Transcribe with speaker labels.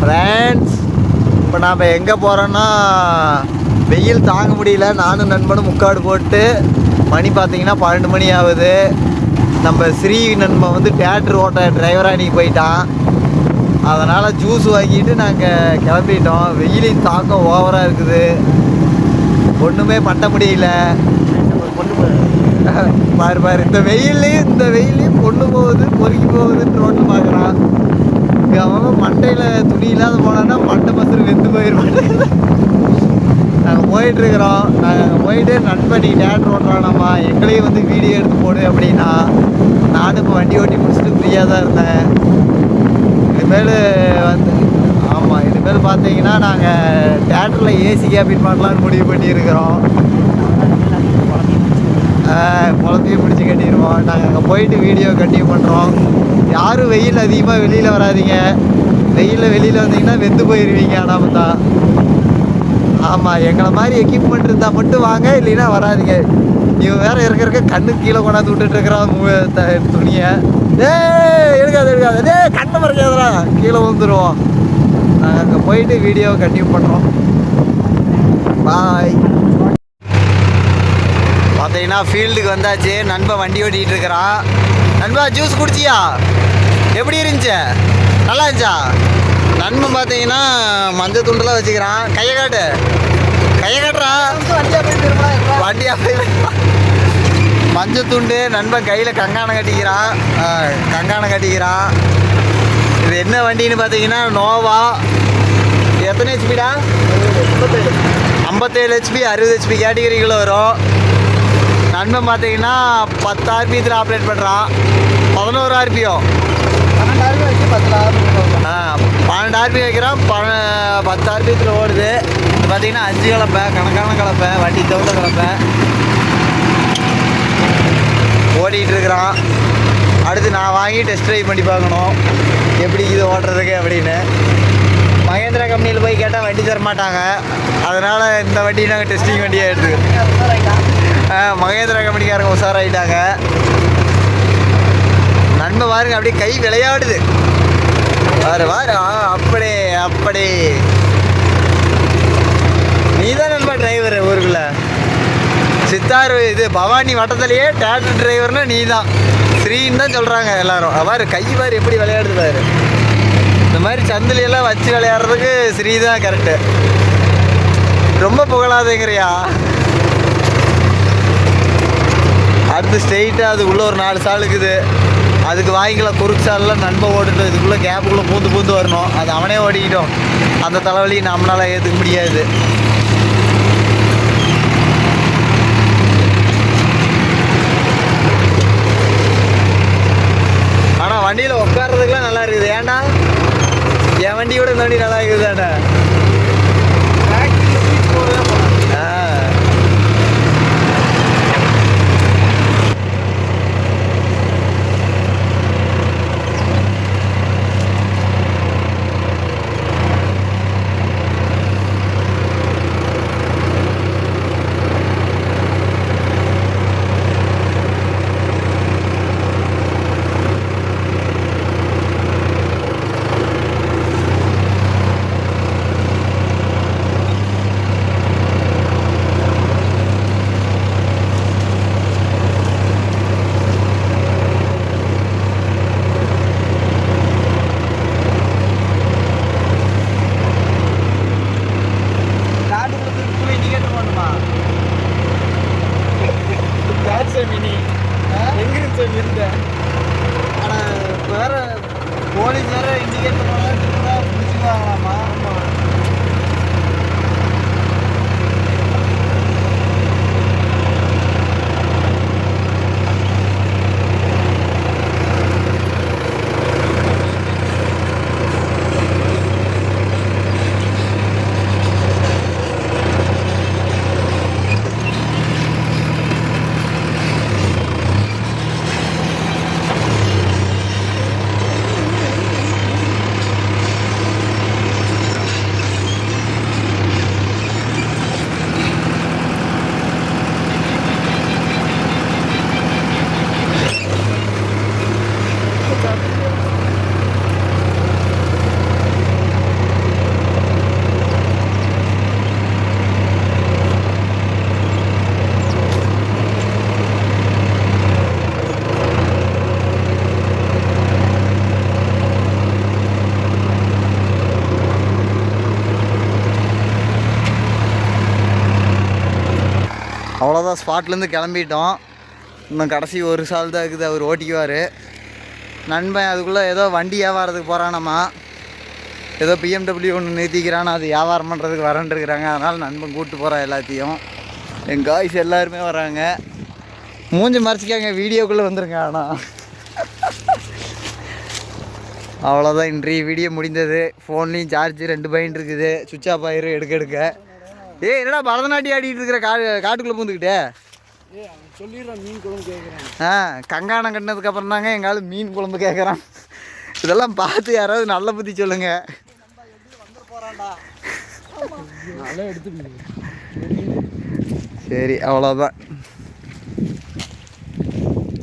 Speaker 1: Friends இப்போ நாம் எங்கே போகிறோன்னா வெயில் தாங்க முடியல. நானும் நண்பனும் முக்காடு போட்டு மணி பார்த்தீங்கன்னா பன்னெண்டு மணி ஆகுது. நம்ம ஸ்ரீ நண்பன் வந்து தேட்டர் ஓட்ட டிரைவராக அன்றைக்கி போயிட்டான். அதனால் ஜூஸ் வாங்கிட்டு நாங்கள் கிளம்பிட்டோம். வெயிலின் தாக்கம் ஓவராக இருக்குது. ஒன்றுமே பண்ண முடியல. பாரு பாரு இந்த வெயில்லையும் இந்த வெயிலையும் பொண்ணு போகுது பொறுக்கி போகுதுன்னு ரோட்டில் பார்க்குறான் அவன் மண்டையில் துணி இல்லாத போனான்னா மண்டை மசுறு வெந்து போயிடுவாங்க நாங்கள் போயிட்டுருக்குறோம் நாங்கள் அங்கே போயிட்டு நண்பனி தேட்டர் ஓட்டுறானம்மா எங்களையும் வந்து வீடியோ எடுத்து போடு அப்படின்னா நானும் இப்போ வண்டி ஓட்டி முடிச்சுட்டு ஃப்ரீயாக தான் இருந்தேன். இதுமேல் வந்து ஆமாம் இதுமேல் பார்த்தீங்கன்னா நாங்கள் தேட்டரில் ஏசி கேபின் பண்ணலான்னு முடிவு பண்ணியிருக்கிறோம். குழந்தையும் பிடிச்சி கட்டிடுவோம். நாங்கள் அங்கே போயிட்டு வீடியோ கண்டினியூ பண்ணுறோம் யாரும் வெயில் அதிகமாக வெளியில் வராதீங்க. வெயிலில் வெளியில் வந்தீங்கன்னா வெந்து போயிடுவீங்க ஆனால் தான் ஆமாம் எங்களை மாதிரி எக்யூப்மெண்ட் இருந்தால் மட்டும் வாங்க இல்லைன்னா வராதிங்க. இவன் வேற இருக்க இருக்க கண்ணுக்கு கீழே கொண்டாந்து விட்டுட்டுருக்கிறான் துணியை. டே எடுக்காது எடுக்காது. டே கண்ணை மறைக்காதடா. கீழே வந்துடுவோம் நாங்கள் அங்கே போயிட்டு வீடியோ கண்டினியூ பண்ணுறோம் பாய் பார்த்தீங்கன்னா ஃபீல்டுக்கு வந்தாச்சு. நண்பன் வண்டி ஓட்டிகிட்டு இருக்கிறான். நண்பா ஜூஸ் குடிச்சியா? எப்படி இருந்துச்சு? நல்லா இருந்துச்சா? நண்பன் பார்த்தீங்கன்னா மஞ்சள் துண்டெல்லாம் வச்சுக்கிறான். கையை காட்டு. கையை காட்டுறா. வண்டியாக போய் மஞ்சள் துண்டு நண்பன் கையில் கங்காணம் கட்டிக்கிறான். ஆ, கங்காணம் கட்டிக்கிறான். இது என்ன வண்டின்னு பார்த்தீங்கன்னா நோவா. எத்தனை ஹெச்பிடா ஐம்பத்தேழு. ஹெச்பி அறுபது ஹெச்பி கேட்டகரிக்குள்ளே வரும். நண்பன் பார்த்தீங்கன்னா பத்து ஆர்பியத்தில் ஆப்ரேட் பண்ணுறான் பதினோரு ஆர்பிஎம் ஆ பன்னெண்டு ஆர்பி வைக்கிறான். பன பத்து ஆர்பியத்தில் ஓடுது. இது பார்த்தீங்கன்னா அஞ்சு கலப்பை கணக்கான கலப்பை வண்டி தகுந்த கலப்பை. ஓடிட்டு இருக்கிறான். அடுத்து நான் வாங்கி டெஸ்ட் ட்ரைவ் பண்ணி பார்க்கணும். எப்படி இது ஓட்டுறதுக்கு அப்படின்னு. மகேந்திரா கம்பெனியில் போய் கேட்டால் வண்டி தர மாட்டாங்க. அதனால் இந்த வண்டி நாங்கள் டெஸ்டிங் வண்டியாக எடுத்து மகேந்திரா கம்பெனிக்காரங்க உஷாராயிட்டாங்க. நண்பன் பாருங்க அப்படியே கை விளையாடுது. வாரு வாரு ஆ, அப்படி அப்படி நீ தான் நண்பா டிரைவர் ஊருக்குள்ள. சித்தார் இது பவானி வட்டத்திலேயே டேட்டர் டிரைவர்னா நீ தான் ஸ்ரீன்னு தான் சொல்கிறாங்க எல்லாரும். அவர் கை பாரு எப்படி விளையாடுது பாரு. இந்த மாதிரி சந்திலையெல்லாம் வச்சு விளையாடுறதுக்கு ஸ்ரீ தான் கரெக்டு ரொம்ப புகழாதேங்கிறியா? அடுத்து ஸ்ட்ரெயிட்டாக அது உள்ளே ஒரு நாலு சால் இருக்குது. அதுக்கு வாங்கிக்கலாம் குறுக்கு சாலில் நண்பன் இதுக்குள்ளே கேப்புக்குள்ளே பூந்து பூந்து வரணும். அது அவனே ஓடிக்கிட்டோம். அந்த தலைவலி நம்மளால் ஏற்றுக்க முடியாது ஆனால் வண்டியில் உட்கார்றதுக்குலாம் நல்லா இருக்குது ஏன்டா என் வண்டியோட இந்த வண்டி Tama. அவ்வளோதான் ஸ்பாட்லேருந்து கிளம்பிட்டோம். இன்னும் கடைசி ஒரு சால் தான் இருக்குது. அவர் ஓட்டிக்குவார். நண்பன் அதுக்குள்ளே ஏதோ வண்டி வியாபாரத்துக்கு போகிறானம்மா ஏதோ பிஎம்டபிள்யூ ஒன்று நிறுத்திக்கிறான்? அது வியாபாரம் பண்ணுறதுக்கு வரேன்ருக்குறாங்க அதனால் நண்பன் கூப்பிட்டு போகிறான் எல்லாத்தையும். என் காய்ஸ் எல்லாருமே வராங்க. மூஞ்சி மறைச்சிக்காங்க. வீடியோக்குள்ளே வந்துருங்க ஆனால் அவ்வளோதான் இன்றைய வீடியோ முடிந்தது. ஃபோன்லேயும் சார்ஜ் ரெண்டு பாயிண்ட் இருக்குது. சுவிட்ச் ஆஃப் ஆயிரும் எடுக்க எடுக்க. ஏய் என்னடா பரதநாட்டியம் ஆடிட்டு இருக்கிற கா காட்டுக்குள்ளே பூந்துக்கிட்டே?
Speaker 2: சொல்லிடுறேன் மீன் குழம்பு கேட்குறேன்
Speaker 1: ஆ கங்காணம் கட்டினதுக்கு அப்புறம் தாங்க எங்கால மீன் குழம்பு கேட்குறான் இதெல்லாம் பார்த்து யாராவது நல்ல புத்தி சொல்லுங்க. சரி அவ்வளோதான்